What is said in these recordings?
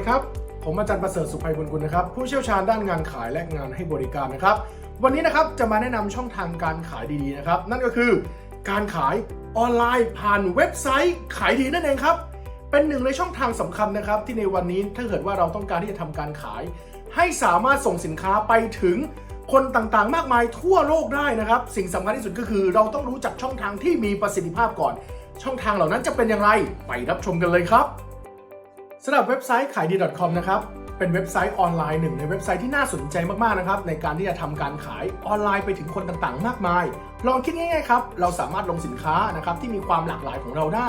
ดีครับ ผมอาจารย์ประเสริฐสุภัยบุญกุลนะครับ ผู้เชี่ยวชาญด้านงานขายและงานให้บริการนะครับ วันนี้นะครับจะมาแนะนำช่องทางการขายดีๆนะครับ นั่นก็คือการขายออนไลน์ผ่านเว็บไซต์ขายดีนั่นเองครับ เป็นหนึ่งในช่องทางสำคัญนะครับ ที่ในวันนี้ถ้าเกิดว่าเราต้องการที่จะทำการขาย ให้สามารถส่งสินค้าไปถึงคนต่างๆ มากมายทั่วโลกได้นะครับ สิ่งสำคัญที่สุดก็คือเราต้องรู้จักช่องทางที่มีประสิทธิภาพก่อน ช่องทางเหล่านั้นจะเป็นอย่างไร ไปรับชมกันเลยครับ สำหรับเว็บไซต์ขายดี .com นะครับเป็นเว็บไซต์ออนไลน์หนึ่งในเว็บไซต์ที่น่าสนใจมากๆนะครับในการที่จะทำการขายออนไลน์ไปถึงคนต่างๆ มากมาย ลองคิดง่ายๆครับเราสามารถลงสินค้านะครับที่มีความหลากหลายของเราได้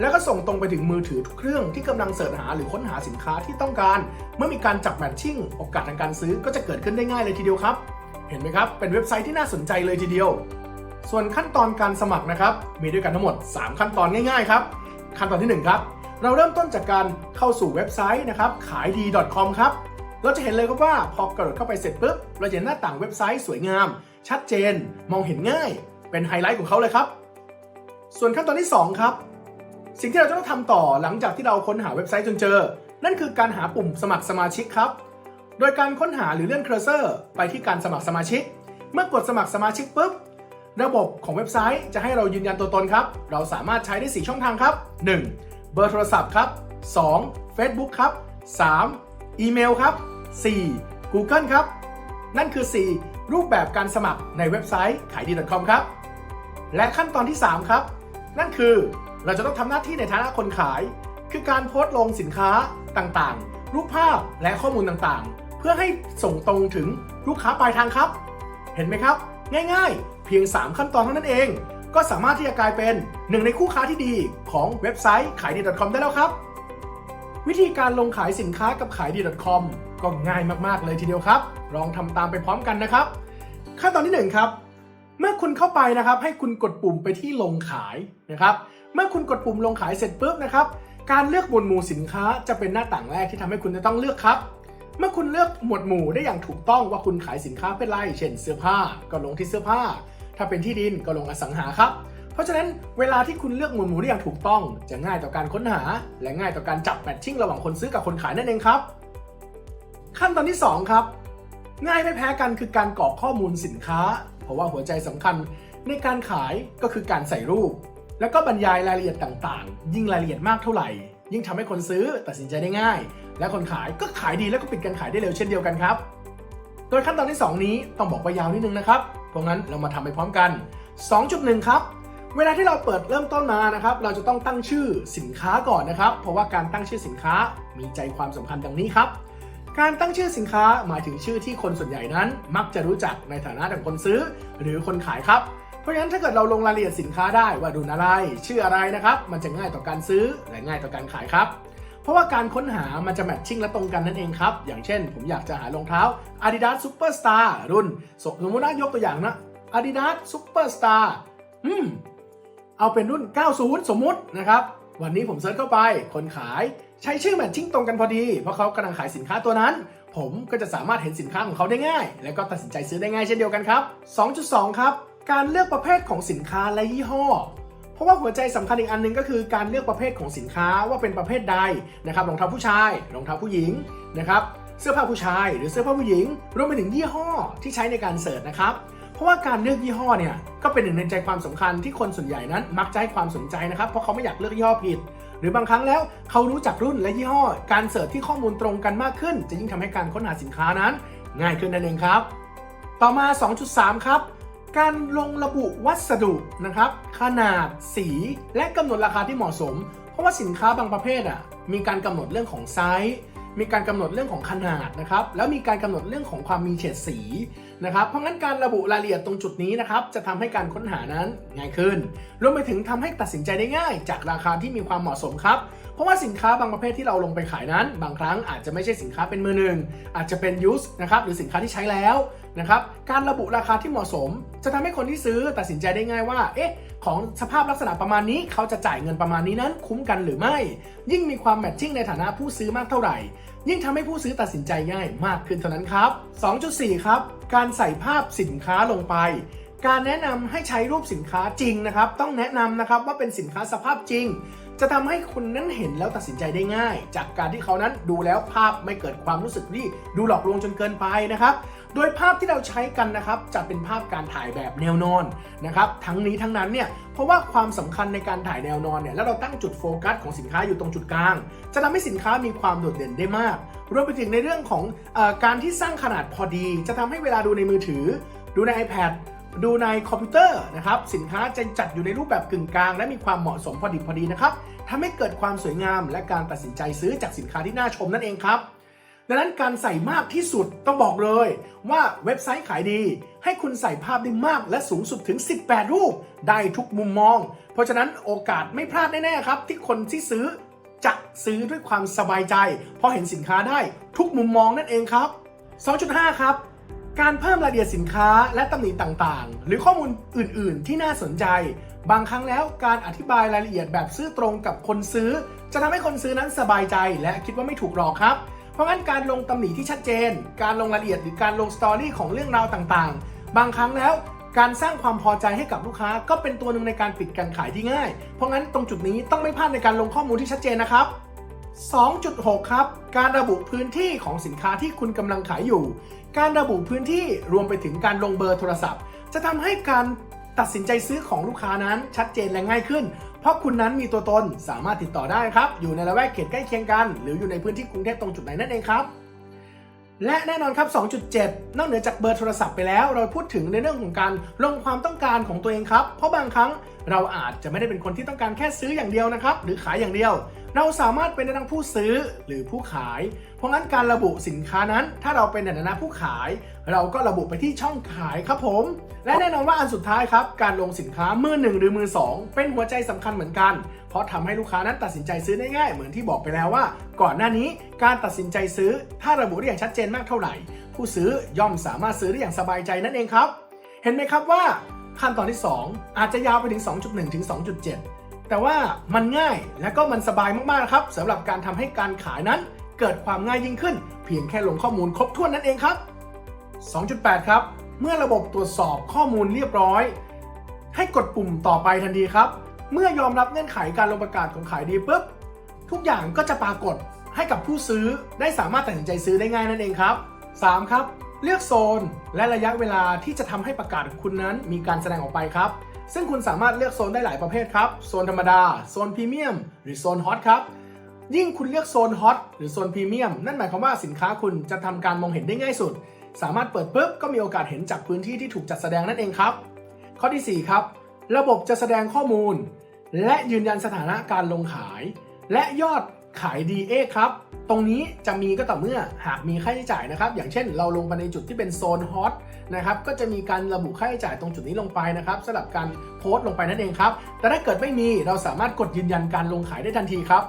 แล้วก็ส่งตรงไปถึงมือถือทุกเครื่องที่กำลังเสิร์ชหาหรือค้นหาสินค้าที่ต้องการ เมื่อมีการจับแมทชิ่งโอกาสทางการซื้อก็จะเกิดขึ้นได้ง่ายเลยทีเดียวครับ เห็นไหมครับเป็นเว็บไซต์ที่น่าสนใจเลยทีเดียว ส่วนขั้นตอนการสมัครนะครับมีด้วยกันทั้งหมด 3 ขั้นตอนง่ายๆครับขั้นตอนทีหนึ่1ครับ เราเริ่มต้นจากการเข้าสู่เว็บไซต์นะครับขายดี .com ครับ เราจะเห็นเลยครับว่าพอกระโดดเข้าไปเสร็จปุ๊บ เราจะเห็นหน้าต่างเว็บไซต์สวยงาม ชัดเจน มองเห็นง่าย เป็นไฮไลท์ของเขาเลยครับ ส่วนขั้นตอนที่ 2 ครับ สิ่งที่เราจะต้องทำต่อหลังจากที่เราค้นหาเว็บไซต์จนเจอ นั่นคือการหาปุ่มสมัครสมาชิกครับ โดยการค้นหาหรือเลื่อนเคอร์เซอร์ไปที่การสมัครสมาชิก เมื่อกดสมัครสมาชิกปุ๊บระบบของเว็บไซต์จะให้เรายืนยันตัวตนครับ เราสามารถใช้ได้ 4 ช่องทางครับ 1. เบอร์โทรศัพท์ครับ 2. Facebook ครับ 3. อีเมลครับ 4. Google ครับ นั่นคือ 4 รูปแบบการสมัครในเว็บไซต์ขายดี .com ครับ และขั้นตอนที่ 3 ครับ นั่นคือเราจะต้องทำหน้าที่ในฐานะคนขาย คือการโพสต์ลงสินค้าต่างๆ รูปภาพและข้อมูลต่างๆ เพื่อให้ส่งตรงถึงลูกค้าปลายทางครับ เห็นไหมครับ ง่ายๆ เพียง 3 ขั้นตอนเท่านั้นเอง ก็สามารถที่จะกลายเป็นหนึ่งในคู่ค้าที่ดีของเว็บไซต์ขายดี .com ได้แล้วครับ วิธีการลงขายสินค้ากับขายดี .com ก็ง่ายมากๆเลยทีเดียวครับ ลองทำตามไปพร้อมกันนะครับ ขั้นตอนที่ 1 ครับ เมื่อคุณเข้าไปนะครับ ให้คุณกดปุ่มไปที่ลงขายนะครับ เมื่อคุณกดปุ่มลงขายเสร็จปุ๊บนะครับ การเลือกหมวดหมู่สินค้าจะเป็นหน้าต่างแรกที่ทำให้คุณจะต้องเลือกครับเมื่อคุณเลือกหมวดหมู่ได้อย่างถูกต้องว่าคุณขายสินค้าเป็นไร เช่นเสื้อผ้าก็ลงที่เสื้อผ้า ถ้าเป็นที่ดินก็ลงอสังหาครับ เพราะฉะนั้นเวลาที่คุณเลือกหมวดหมู่ได้อย่างถูกต้อง จะง่ายต่อการค้นหา และง่ายต่อการจับแมทชิ่งระหว่างคนซื้อกับคนขายนั่นเองครับ ขั้นตอนที่ 2 ครับ ง่ายไม่แพ้กันคือการกรอกข้อมูลสินค้า เพราะว่าหัวใจสำคัญในการขายก็คือการใส่รูป แล้วก็บรรยายรายละเอียดต่างๆ ยิ่งรายละเอียดมากเท่าไหร่ ยิ่งทำให้คนซื้อตัดสินใจได้ง่าย และคนขายก็ขายดีแล้วก็ปิดการขายได้เร็วเช่นเดียวกันครับ โดยขั้นตอนที่ 2 นี้ต้องบอกว่ายาวนิดนึงนะครับ ราะงั้นเรามาทำไปพร้อมกัน 2.1 ครับ เวลาที่เราเปิดเริ่มต้นมานะครับ เราจะต้องตั้งชื่อสินค้าก่อนนะครับ เพราะว่าการตั้งชื่อสินค้ามีใจความสำคัญดังนี้ครับ การตั้งชื่อสินค้าหมายถึงชื่อที่คนส่วนใหญ่นั้น มักจะรู้จักในฐานะของคนซื้อ หรือคนขายครับเพราะฉะนั้นถ้าเกิดเราลงรายละเอียดสินค้าได้ว่าดูนอะไร ชื่ออะไรนะครับ มันจะง่ายต่อการซื้อและง่ายต่อการขายครับ ราะว่าการค้นหามันจะแมทชิ่งและตรงกันนั่นเองครับ อย่างเช่น ผมอยากจะหารองเท้า Adidas Superstar รุ่น สมมติว่ายกตัวอย่างนะ Adidas Superstar อืมเอาเป็นรุ่น 90 สมมุตินะครับ วันนี้ผมเซิร์ชเข้าไปคนขายใช้ชื่อแมทชิ่งตรงกันพอดี เพราะเขากำลังขายสินค้าตัวนั้น ผมก็จะสามารถเห็นสินค้าของเขาได้ง่าย และก็ตัดสินใจซื้อได้ง่ายเช่นเดียวกันครับ 2.2 ครับ การเลือกประเภทของสินค้าและยี่ห้อ เพราะว่าหัวใจสำคัญอีกอันหนึงก็คือการเลือกประเภทของสินค้าว่าเป็นประเภทใดนะครับรองเท้าผู้ชายรองเท้าผู้หญิงนะครับเสื้อผ้าผู้ชายหรือเสื้อผ้าผู้หญิงรวมไปถึงยี่ห้อที่ใช้ในการเสิร์ชนะครับเพราะว่าการเลือกยี่ห้อเนี่ยก็เป็นหนึ่งในใจความสำคัญที่คนส่วนใหญ่นั้นมักจะให้ความสนใจนะครับเพราะเขาไม่อยากเลือกยี่ห้อผิด หรือบางครั้งแล้วเขารู้จักรุ่นและยี่ห้อ การเสิร์ชที่ข้อมูลตรงกันมากขึ้น จะยิ่งทำให้การค้นหาสินค้านั้น ง่ายขึ้นนั่นเองครับ ต่อมา 2.3 ครับ การลงระบุวัสดุนะครับ ขนาดสี และกำหนดราคาที่เหมาะสม เพราะว่าสินค้าบางประเภทอะมีการกำหนดเรื่องของไซส์มีการกำหนดเรื่องของขนาดนะครับ แล้วมีการกำหนดเรื่องของความมีเฉดสีนะครับ เพราะงั้นการระบุรายละเอียดตรงจุดนี้นะครับ จะทำให้การค้นหานั้นง่ายขึ้น รวมไปถึงทำให้ตัดสินใจได้ง่าย จากราคาที่มีความเหมาะสมครับ เพราะว่าสินค้าบางประเภทที่เราลงไปขายนั้น บางครั้งอาจจะไม่ใช่สินค้าเป็นมือหนึ่งอาจจะเป็นยูสนะครับหรือสินค้าที่ใช้แล้ว นะครับ การระบุราคาที่เหมาะสม จะทำให้คนที่ซื้อตัดสินใจได้ง่ายว่า เอ๊ะ ของสภาพลักษณะประมาณนี้ เขาจะจ่ายเงินประมาณนี้นั้น คุ้มกันหรือไม่ ยิ่งมีความแมทชิ่งในฐานะผู้ซื้อมากเท่าไหร่ ยิ่งทำให้ผู้ซื้อตัดสินใจง่ายมากขึ้นเท่านั้นครับ 2.4 ครับ การใส่ภาพสินค้าลงไปการแนะนำให้ใช้รูปสินค้าจริงนะครับ ต้องแนะนำนะครับว่าเป็นสินค้าสภาพจริง จะทำให้คุณนั้นเห็นแล้วตัดสินใจได้ง่าย จากการที่เขานั้นดูแล้วภาพไม่เกิดความรู้สึกที่ดูหลอกลวงจนเกินไปนะครับ โดยภาพที่เราใช้กันนะครับจะเป็นภาพการถ่ายแบบแนวนอนนะครับทั้งนี้ทั้งนั้นเนี่ยเพราะว่าความสำคัญในการถ่ายแนวนอนเนี่ยแล้วเราตั้งจุดโฟกัสของสินค้าอยู่ตรงจุดกลาง จะทำให้สินค้ามีความโดดเด่นได้มากรวมไปถึงในเรื่องของอการที่สร้างขนาดพอดี จะทำให้เวลาดูในมือถือ ดูใน iPad ดูในคอมพิวเตอร์นะครับสินค้าจะจัดอยู่ในรูปแบบกึ่งกลาง และมีความเหมาะสมพอดีพอดีนะครับทำให้เกิดความสวยงามและการตัดสินใจซื้อจากสินค้าที่น่าชมนั่นเองครับดังนั้นการใส่มากที่สุดต้องบอกเลยว่าเว็บไซต์ขายดี ให้คุณใส่ภาพได้มากและสูงสุดถึง 18 รูปได้ทุกมุมมอง เพราะฉะนั้นโอกาสไม่พลาดแน่ๆครับ ที่คนที่ซื้อจะซื้อด้วยความสบายใจ เพราะเห็นสินค้าได้ทุกมุมมองนั่นเองครับ 2.5 ครับ การเพิ่มรายละเอียดสินค้าและตำหนิต่างๆ หรือข้อมูลอื่นๆ ที่น่าสนใจ บางครั้งแล้วการอธิบายรายละเอียดแบบซื่อตรงกับคนซื้อ จะทำให้คนซื้อนั้นสบายใจ และคิดว่าไม่ถูกหลอกครับ เพราะงั้นการลงตำหนิที่ชัดเจน การลงรายละเอียดหรือการลงสตอรี่ของเรื่องราวต่างๆ บางครั้งแล้วการสร้างความพอใจให้กับลูกค้าก็เป็นตัวหนึ่งในการปิดการขายที่ง่าย เพราะงั้นตรงจุดนี้ต้องไม่พลาดในการลงข้อมูลที่ชัดเจนนะครับ 2.6 ครับ การระบุพื้นที่ของสินค้าที่คุณกำลังขายอยู่ การระบุพื้นที่รวมไปถึงการลงเบอร์โทรศัพท์ จะทำให้การตัดสินใจซื้อของลูกค้านั้นชัดเจนและง่ายขึ้น เพราะคุณนั้นมีตัวตนสามารถติดต่อได้ครับ อยู่ในละแวกเขตใกล้เคียงกัน หรืออยู่ในพื้นที่กรุงเทพตรงจุดไหนนั่นเองครับ และแน่นอนครับ 2.7 นอกเหนือจากเบอร์โทรศัพท์ไปแล้ว เราพูดถึงในเรื่องของการลงความต้องการของตัวเองครับ เพราะบางครั้ง เราอาจจะไม่ได้เป็นคนที่ต้องการแค่ซื้ออย่างเดียวนะครับ หรือขายอย่างเดียว เราสามารถเป็นได้ทั้งผู้ซื้อหรือผู้ขาย เพราะงั้นการระบุสินค้านั้น ถ้าเราเป็นในฐานะผู้ขาย เราก็ระบุไปที่ช่องขายครับผม และแน่นอนว่าอันสุดท้ายครับ การลงสินค้ามือหนึ่งหรือมือสองเป็นหัวใจสำคัญเหมือนกัน เพราะทำให้ลูกค้านั้นตัดสินใจซื้อได้ง่ายเหมือนที่บอกไปแล้วว่า ก่อนหน้านี้การตัดสินใจซื้อ ถ้าระบุได้อย่างชัดเจนมากเท่าไหร่ ผู้ซื้อย่อมสามารถซื้อได้อย่างสบายใจนั่นเองครับ เห็นไหมครับว่า ขั้นตอนที่ 2 อาจจะยาวไปถึง 2.1 ถึง 2.7 แต่ว่ามันง่ายและก็มันสบายมากๆครับสำหรับการทำให้การขายนั้นเกิดความง่ายยิ่งขึ้น เพียงแค่ลงข้อมูลครบถ้วนนั่นเองครับ 2.8 ครับ เมื่อระบบตรวจสอบข้อมูลเรียบร้อย ให้กดปุ่มต่อไปทันทีครับ เมื่อยอมรับเงื่อนไขการลงประกาศของขายดีปุ๊บทุกอย่างก็จะปรากฏให้กับผู้ซื้อได้สามารถตัดสินใจซื้อได้ง่ายนั่นเองครับ 3. ครับ เลือกโซน และระยะเวลาที่จะทำให้ประกาศคุณนั้นมีการแสดงออกไปครับ ซึ่งคุณสามารถเลือกโซนได้หลายประเภทครับ โซนธรรมดา โซนพรีเมียม หรือโซนฮอตครับ ยิ่งคุณเลือกโซนฮอตหรือโซนพรีเมียม นั่นหมายความว่าสินค้าคุณจะทำการมองเห็นได้ง่ายสุด สามารถเปิดปุ๊บก็มีโอกาสเห็นจากพื้นที่ที่ถูกจัดแสดงนั่นเองครับ ข้อทีสี่4 ครับ ระบบจะแสดงข้อมูล และยืนยันสถานะการลงขาย และยอด ขายดีเอครับ ตรงนี้จะมีก็ต่อเมื่อหากมีค่าใช้จ่ายนะครับ อย่างเช่นเราลงไปในจุดที่เป็นโซนฮอตนะครับ ก็จะมีการระบุค่าใช้จ่ายตรงจุดนี้ลงไปนะครับสำหรับการโพสต์ลงไปนั่นเองครับ แต่ถ้าเกิดไม่มีเราสามารถกดยืนยันการลงขายได้ทันทีครับ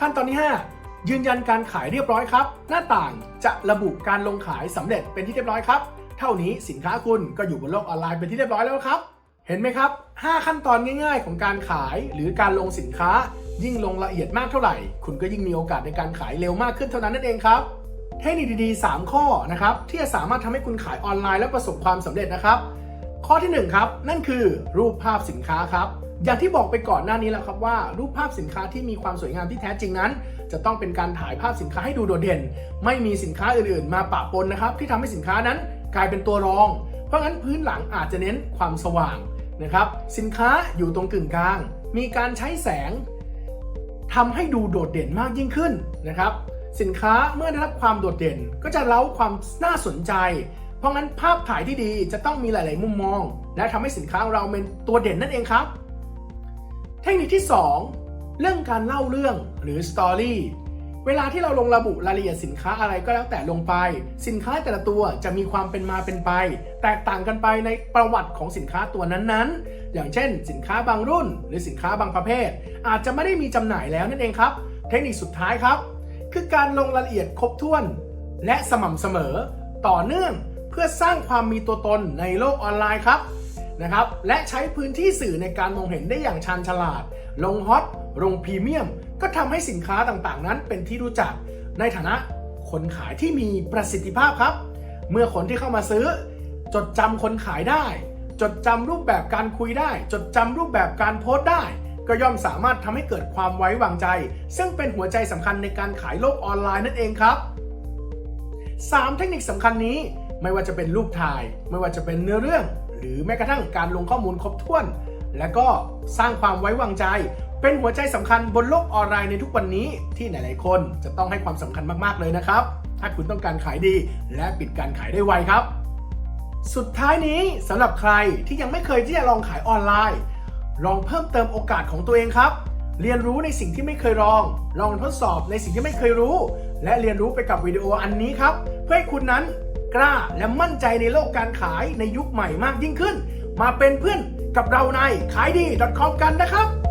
ขั้นตอนที่ 5 ยืนยันการขายเรียบร้อยครับ หน้าต่างจะระบุการลงขายสำเร็จเป็นที่เรียบร้อยครับ เท่านี้สินค้าคุณก็อยู่บนโลกออนไลน์เป็นที่เรียบร้อยแล้วครับ เห็นไหมครับ 5 ขั้นตอนง่ายๆ ของการขายหรือการลงสินค้า ยิ่งลงละเอียดมากเท่าไหร่ คุณก็ยิ่งมีโอกาสในการขายเร็วมากขึ้นเท่านั้นนั่นเองครับ เทคนิคดีๆ 3 ข้อนะครับที่จะสามารถทำให้คุณขายออนไลน์และประสบความสำเร็จนะครับ ข้อที่ 1 ครับ นั่นคือรูปภาพสินค้าครับ อย่างที่บอกไปก่อนหน้านี้แล้วครับว่า รูปภาพสินค้าที่มีความสวยงามที่แท้จริงนั้น จะต้องเป็นการถ่ายภาพสินค้าให้ดูโดดเด่น ไม่มีสินค้าอื่นๆ มาปะปนนะครับที่ทำให้สินค้านั้น กลายเป็นตัวรอง เพราะงั้นพื้นหลังอาจจะเน้นความสว่าง นะครับ สินค้าอยู่ตรงกึ่งกลาง มีการใช้แสงทำให้ดูโดดเด่นมากยิ่งขึ้นนะครับ สินค้าเมื่อได้รับความโดดเด่นก็จะเล้าความน่าสนใจ เพราะงั้นภาพถ่ายที่ดีจะต้องมีหลาย ๆ มุมมอง และทำให้สินค้าของเราเป็นตัวเด่นนั่นเองครับ เทคนิคที่ 2 เรื่องการเล่าเรื่องหรือสตอรี่ เวลาที่เราลงระบุรายละเอียดสินค้าอะไรก็แล้วแต่ลงไป สินค้าแต่ละตัวจะมีความเป็นมาเป็นไป แตกต่างกันไปในประวัติของสินค้าตัวนั้นๆ อย่างเช่น สินค้าบางรุ่น หรือสินค้าบางประเภท อาจจะไม่ได้มีจำหน่ายแล้วนั่นเองครับ เทคนิคสุดท้ายครับ คือการลงรายละเอียดครบถ้วน และสม่ำเสมอ ต่อเนื่องเพื่อสร้างความมีตัวตนในโลกออนไลน์ครับนะครับและใช้พื้นที่สื่อในการมองเห็นได้อย่างชันฉลาด ลงฮอตลงพรีเมียม ก็ทำให้สินค้าต่างๆ นั้นเป็นที่รู้จักในฐานะคนขายที่มีประสิทธิภาพครับ เมื่อคนที่เข้ามาซื้อ จดจำคนขายได้ จดจำรูปแบบการคุยได้ จดจำรูปแบบการโพสต์ได้ ก็ย่อมสามารถทำให้เกิดความไว้วางใจ ซึ่งเป็นหัวใจสำคัญในการขายโลกออนไลน์นั่นเองครับ 3 เทคนิคสำคัญนี้ไม่ว่าจะเป็นรูปถ่าย ไม่ว่าจะเป็นเนื้อเรื่อง หรือแม้กระทั่งการลงข้อมูลครบถ้วน และก็สร้างความไว้วางใจ เป็นหัวใจสำคัญบนโลกออนไลน์ในทุกวันนี้ที่หลาย ๆ คนจะต้องให้ความสำคัญมาก ๆ เลยนะครับ ถ้าคุณต้องการขายดี และปิดการขายได้ไวครับ สุดท้ายนี้สำหรับใครที่ยังไม่เคยที่จะลองขายออนไลน์ ลองเพิ่มเติมโอกาสของตัวเองครับ เรียนรู้ในสิ่งที่ไม่เคยลอง ลองทดสอบในสิ่งที่ไม่เคยรู้ และเรียนรู้ไปกับวิดีโออันนี้ครับ เพื่อให้คุณนั้นกล้าและมั่นใจในโลกการขายในยุคใหม่มากยิ่งขึ้น มาเป็นเพื่อน กับเราในขายดี .com กันนะครับ